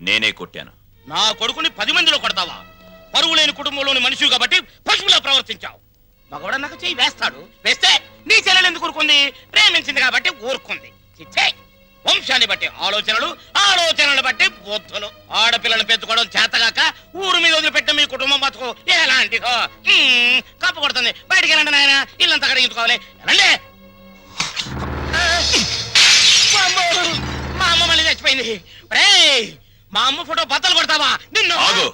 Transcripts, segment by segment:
నేనే కొట్టాను. నా కొడుకుని పది మందిలో కొడతావా? పరువు లేని కుటుంబంలోని మనిషి కాబట్టి పశువులా ప్రవర్తించావు. మగవాడన్నాక చెయ్యి వేస్తాడు. వేస్తే నీ చెల్లెలు ఎందుకు ఊరుకుంది? ప్రేమించింది కాబట్టి ఊరుకుంది. చిచ్చే వంశాన్ని బట్టి ఆలోచనలు ఆలోచనలు బట్టి బుద్ధులు. ఆడపిల్లను పెంచుకోవడం చేతగాక ఊరు మీద వదిలిపెట్టిన మీ కుటుంబం బతుకు ఎలాంటిదో. మ్మ్, కప్పు కొడుతుంది. బయటికి వెళ్ళండి నాయన. ఇల్లంతా కడిగించుకోవాలి. వెళ్ళండి. మా అమ్మ మళ్ళీ చచ్చిపోయింది. రేయ్ మా అమ్మ ఫోటో బద్దలు కొడతావా? నిన్ను. ఆగు.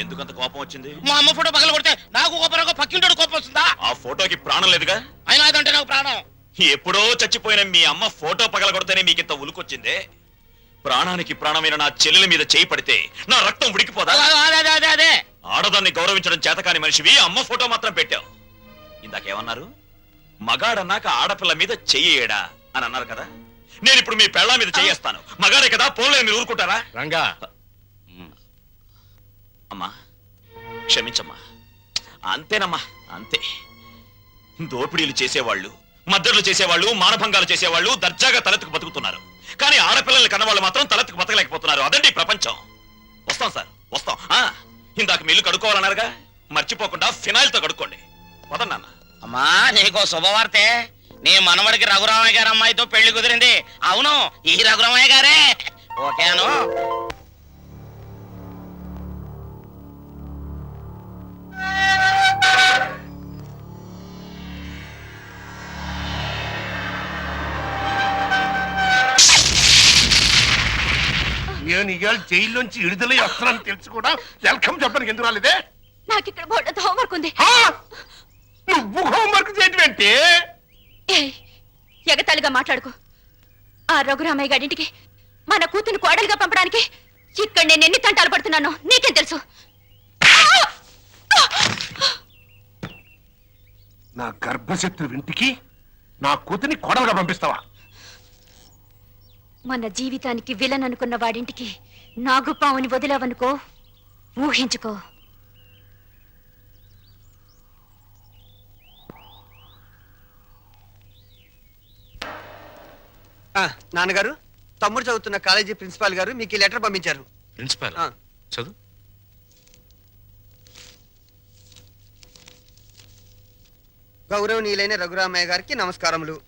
ఎందుకంత కోపం వచ్చింది? మా అమ్మ ఫోటో పగల కొడితే నాకు కోపం రాకో పక్కింటోడు కోపం వస్తుందా? ఆ ఫోటోకి ప్రాణం లేదుగా? అయినా అదంటే నాకు ప్రాణం. ఎప్పుడో చచ్చిపోయిన మీ అమ్మ ఫోటో పగలగొడితేనే మీకింత ఉలుకొచ్చిందే. ప్రాణానికి ప్రాణమైన నా చెల్లెల మీద చేయి పడితే నా రక్తం ఉడికిపోదా? అదే ఆడదాన్ని గౌరవించడం చేతకాని మనిషివి అమ్మ ఫోటో మాత్రం పెట్టావు. ఇందాకేమన్నారు? మగాడన్నాక ఆడపిల్ల మీద చెయ్యేడా? అని అన్నారు కదా. నేను ఇప్పుడు మీ పెళ్ళ మీద చెయ్యేస్తాను మగాడే కదా పోలే మీరు ఊరుకుంటారా? రంగా. అమ్మా క్షమించమ్మా. అంతేనమ్మా అంతే. దోపిడీలు చేసేవాళ్ళు మద్దతులు చేసేవాళ్ళు మానభంగాలు చేసేవాళ్ళు దర్జాగా తలెత్తుకు బతుకుతున్నారు. కానీ ఆడపిల్లల్ని కన్నవాళ్ళు మాత్రం తలెత్తుకు బతకలేకపోతున్నారు. అదండి ప్రపంచం. వస్తాం సార్ వస్తాం. ఆ, ఇందాక మీ ఇల్లు కడుక్కోవాలన్నారుగా? మర్చిపోకుండా ఫినాయిల్తో కడుక్కోండి. వదండి నాన్న అమ్మా నీకో శుభవార్తె. నీ మనవడికి రఘురామయ్య గారి అమ్మాయితో పెళ్ళి కుదిరింది. అవును ఈ రఘురామయ్య గారే. ఓకేను నేను ఇవాళ జైల్లోంచి విడుదలై వస్తున్నాను తెలుసు కూడా. వెల్కమ్ చెప్పడానికి ఎందుకు రాలేదే? నాకు ఇక్కడ బోర్డు హోంవర్క్ ఉంది! నువ్వు హోంవర్క్ చేయటం ఎగతాళిగా మాట్లాడుకో. ఆ రఘురామయ్య గారింటికి మన కూతురు కోడలుగా పంపడానికి ఇక్కడ నేను ఎన్ని తంటాలు పడుతున్నానో నీకేం తెలుసు? నా గర్భశత్రు ఇంటికి నా కూతుని కోడలుగా పంపిస్తావా? మన జీవితానికి విలన్ అనుకున్న వాడింటికి నాగుపావుని వదిలావనుకో ఊహించుకో. ఆ, నాన్నగారు తమ్ముడు చదువుతున్న కాలేజీ ప్రిన్సిపాల్ గారు మీకు ఈ లెటర్ పంపించారు. ప్రిన్సిపాల్? ఆ. చదువు. గౌరవనీయులైన రఘురామయ్య గారికి నమస్కారములు.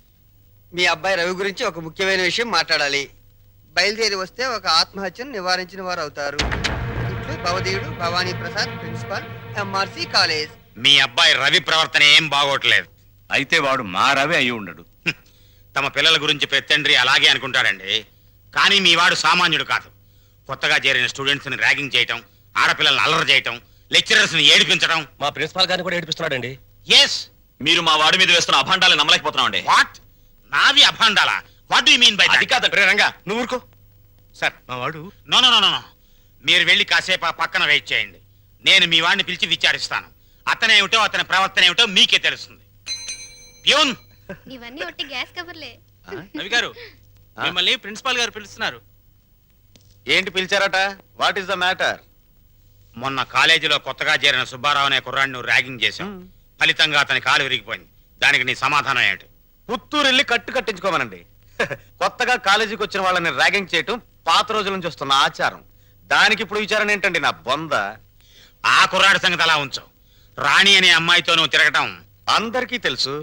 మీ అబ్బాయి రవి గురించి ఒక ముఖ్యమైన విషయం మాట్లాడాలి. బయలుదేరి వస్తే ఒక ఆత్మహత్యను నివారించిన వారు అవుతారు. ఇట్లు భవదీయుడు Bhavani Prasad principal MRC college. మీ అబ్బాయి రవి ప్రవర్తన ఏం బాగోట్లేదు. అయితే వాడు మా రవి అయి ఉండడు. తమ పిల్లల గురించి పెత్తండ్రి అలాగే అనుకుంటాడండి. కానీ మీ వాడు సామాన్యుడు కాదు. కొత్తగా చేరిన స్టూడెంట్స్ని ర్యాగింగ్ చేయటం ఆడపిల్లల్ని అల్లరి చేయటం లెక్చరర్స్ని ఏడిపించడం మా ప్రిన్సిపాల్ గారిని కూడా ఏడిపిస్తున్నాడండి. ఎస్ మీరు మా వాడి మీద వేస్తున్న అభాండాలు నమ్మలేకపోతున్నాం అండి వాట్ నావి అభాండాల? వాట్ యు మీన్ బై అది కాదండి. రంగా నువ్వు ఊరుకో. సార్ మా వాడు నో నో నో నో మీరు వెళ్ళి కాసేపు పక్కన వెయిట్ చేయండి. నేను మీ వాడిని పిలిచి విచారిస్తాను. అతనేమిటో అతని ప్రవర్తన ఏమిటో మీకే తెలుస్తుంది. ప్యూన్ ఇవన్నీ ఒట్టి గ్యాస్ కవర్లే. రవి గారు మిమ్మల్ని ప్రిన్సిపాల్ గారు పిలుస్తున్నారు. ఏంటి పిలిచారట? వాట్ ఈస్ ద మ్యాటర్ మొన్న కాలేజీలో కొత్తగా చేరిన సుబ్బారావు అనే కుర్రాడిని నువ్వు ర్యాగింగ్ చేశావు. ఫలితంగా అతని కాలు విరిగిపోయింది. దానికి నీ సమాధానం ఏంటి పుత్తూరు వెళ్ళి కట్టు కట్టించుకోమనండి. కొత్తగా కాలేజీకి వచ్చిన వాళ్ళని ర్యాగింగ్ చేయటం పాత రోజుల నుంచి వస్తున్న ఆచారం. దానికి ఇప్పుడు విచారణ ఏంటండి నా బొంద? ఆ కుర్రాడి సంగతి అలా ఉంచు. రాణి అనే అమ్మాయితో నువ్వు తిరగటం అందరికీ తెలుసు.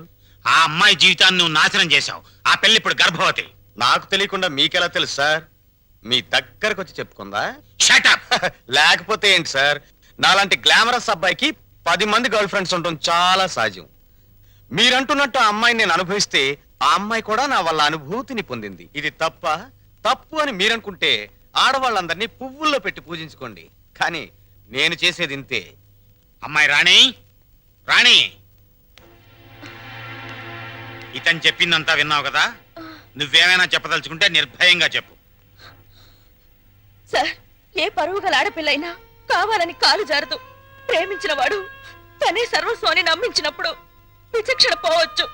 ఆ అమ్మాయి జీవితాన్ని నువ్వు నాశనం చేశావు. ఆ పెళ్ళి ఇప్పుడు గర్భవతి. నాకు తెలియకుండా మీకెలా తెలుసు సార్? మీ దగ్గరకు వచ్చి చెప్పుకుందా షటప్ లేకపోతే ఏంటి సార్? నాలాంటి గ్లామరస్ అబ్బాయికి పది మంది గర్ల్ ఫ్రెండ్స్ ఉండటం చాలా సహజం. మీరంటున్నట్టు ఆ అమ్మాయిని నేను అనుభవిస్తే ఆ అమ్మాయి కూడా నా వల్ల అనుభూతిని పొందింది. ఇది తప్ప తప్పు అని మీరనుకుంటే ఆడవాళ్ళందరినీ పువ్వుల్లో పెట్టి పూజించుకోండి. కానీ నేను చేసేది ఇంతే. అమ్మాయి రాణి రాణి! ఇతను చెప్పిందంతా విన్నావు కదా? నువ్వేమైనా చెప్పదలుచుకుంటే నిర్భయంగా చెప్పు. సార్ ఏ పరువు గల ఆడపిల్లైనా కావాలని కాలు జారదు. ప్రేమించిన వాడు తనే సర్వస్వాన్ని నమ్మించినప్పుడు విచక్షణ పోవచ్చు.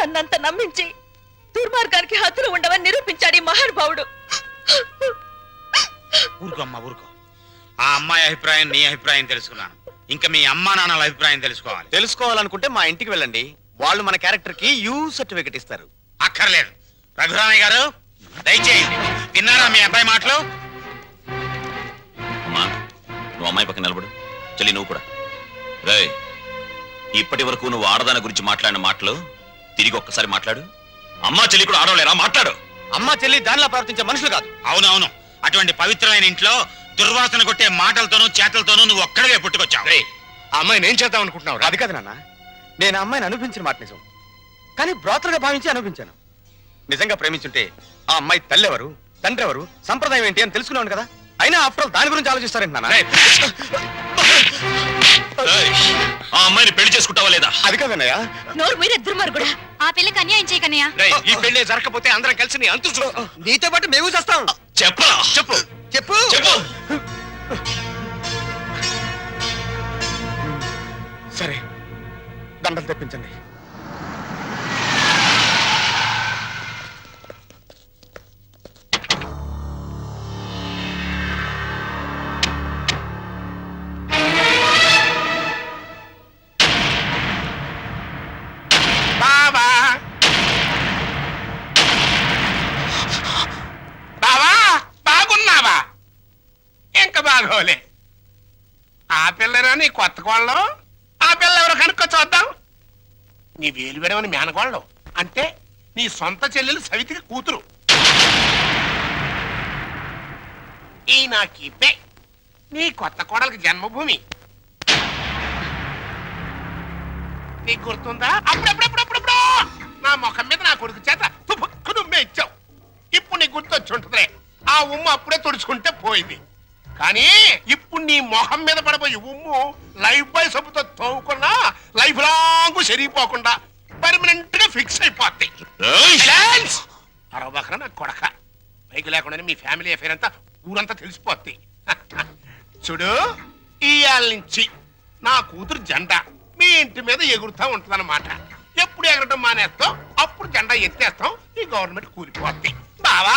నన్నంత నమ్మించి దుర్మార్గానికి హద్దులు ఉండవని నిరూపించాడు ఈ మహానుభావుడు. ఊరుకో అమ్మా ఊరుకో. ఆ అమ్మాయి అభిప్రాయం నీ అభిప్రాయం తెలుసుకున్నాను. ఇంకా మీ అమ్మా నాన్నల అభిప్రాయం తెలుసుకోవాలి. తెలుసుకోవాలనుకుంటే మా ఇంటికి వెళ్ళండి. వాళ్ళు మన క్యారెక్టర్కి యూ సర్టిఫికెట్ ఇస్తారు. అక్కర్లేదు. రఘురామయ్య గారు దయచేయండి. విన్నారా మీ అబ్బాయి మాటలు? అమ్మా నువ్వు అమ్మాయి పక్కన నిలబడు. చెల్లి నువ్వు కూడా. రే ఇప్పటి వరకు నువ్వు ఆడదాని గురించి మాట్లాడిన మాటలు తిరిగి ఒక్కసారి మాట్లాడు. అమ్మా చెల్లి కూడా ఆడవలేరా మాట్లాడు. అమ్మ చెల్లి దానిలా ప్రవర్తించే మనుషులు కాదు. అవునవును. అటువంటి పవిత్రమైన ఇంట్లో దుర్వాసన కొట్టే మాటలతోనూ చేతలతోనూ నువ్వు ఒక్కడవే పుట్టుకొచ్చావు. ఆ అమ్మాయిని ఏం చేద్దాం అనుకుంటున్నావు? అది కాదు నాన్న. నేను ఆ అమ్మాయిని అనిపించిన మాట నిజం. కానీ బ్రోతలుగా భావించి అనిపించాను నిజంగా ప్రేమించుంటే ఆ అమ్మాయి తల్లి ఎవరు తండ్రి ఎవరు సంప్రదాయం ఏంటి అని తెలుసుకున్నాను కదా? అయినా ఆఫ్టర్ ఆల్ దాని గురించి ఆలోచిస్తారేంటి నాన్న? రేయ్, ఆ అమ్మాయిని పెళ్ళి చేసుకుంటావా లేదా? అది కాదన్నయ్య నోరు మీరే దుర్మార్గుడా ఆ పిల్లకి అన్యాయం చేయకన్నయ్యా. ఈ పెళ్ళి జరగకపోతే అందరం కలిసి నీ అంతు చూస్తాం నీతో పాటు మేము చేస్తాం. చెప్పరా చెప్పు. చెప్పు. చెప్పు. సరే. దండలు తెప్పించండి. బాగోలే ఆ పిల్లరా నీ కొత్త కోళ్ళం ఆ పిల్ల ఎవరు కనుక్కో చూద్దాం నీ వేలు విడవని మేనగోళ్ళం అంటే నీ సొంత చెల్లెలు సవితికి కూతురు. ఈ నా నీ కొత్త కోడలకి జన్మభూమి. నీకు గుర్తుందా? అప్పుడప్పుడప్పుడప్పుడప్పుడు! నా ముఖం మీద నా కొడుకు చేత తుపుక్కు నువ్వే ఇచ్చావు ఇప్పుడు నీకు గుర్తొచ్చి ఉంటుందిలే ఆ ఉమ్మ అప్పుడే తుడుచుకుంటే పోయింది. కానీ ఇప్పుడు నీ మొహం మీద పడబోయే ఉమ్ము లైఫ్ బాయ్ సబ్బుతో తోముకున్నా లైఫ్ లాంగ్ సరిగిపోకుండా పర్మనెంట్గా ఫిక్స్ అయిపోద్ది రేయ్, అరవబకరా నా కొడక. బైక్ లేకుండానే మీ ఫ్యామిలీ అఫేర్ అంతా ఊరంతా తెలిసిపోద్ది. చూడు ఇయాల నుంచి నా కూతురు జెండా మీ ఇంటి మీద ఎగురుతా ఉంటుందన్నమాట. ఎప్పుడు ఎగరటం మానేస్తాం అప్పుడు జెండా ఎత్తేస్తాం ఈ గవర్నమెంట్ కూలిపోద్ది. బావా!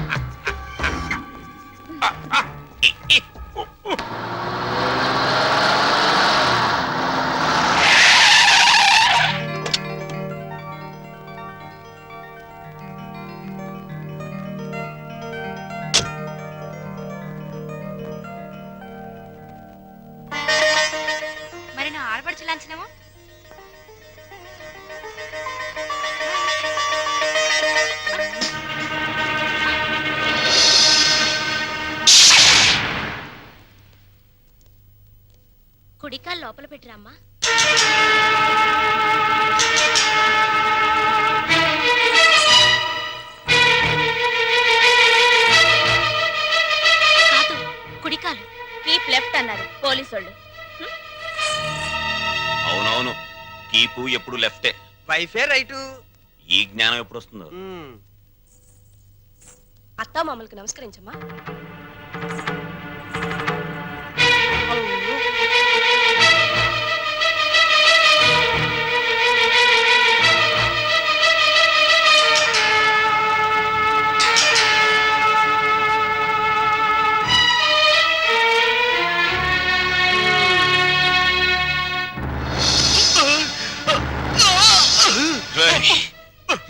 ఆ. ఆ, ఆ, ఇ, ఇ, ఉ, ఉ. మరి నా ఆడపడుచు లాంఛనమో కుడికాలు లోపల పెట్టిరమ్మా. కాదు కుడికాలు. కీప్ లెఫ్ట్ అన్నారు పోలీసు వాళ్ళు అవునవును. కీపు ఎప్పుడు లెఫ్టే. వైఫే రైటు. ఈ జ్ఞానం ఎప్పుడు వస్తుందో? అత్తా మామూలుకు నమస్కరించమ్మా.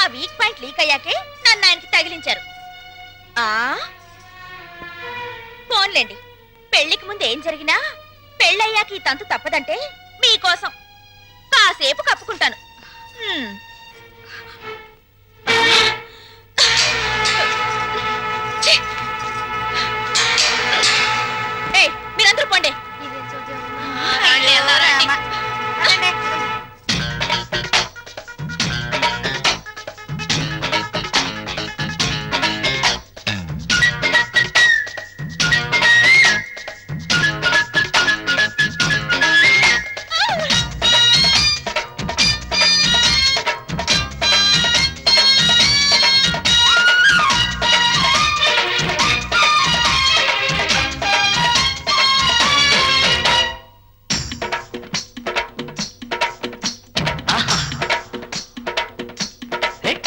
ఆ వీక్ పాయింట్ లీక్ అయ్యాకే నన్ను ఆయనకి తగిలించారు. ఆ? ఫోన్లేండి పెళ్ళికి ముందు ఏం జరిగినా పెళ్ళయ్యాక ఈ తంతు తప్పదంటే మీకోసం. కాసేపు కప్పుకుంటాను.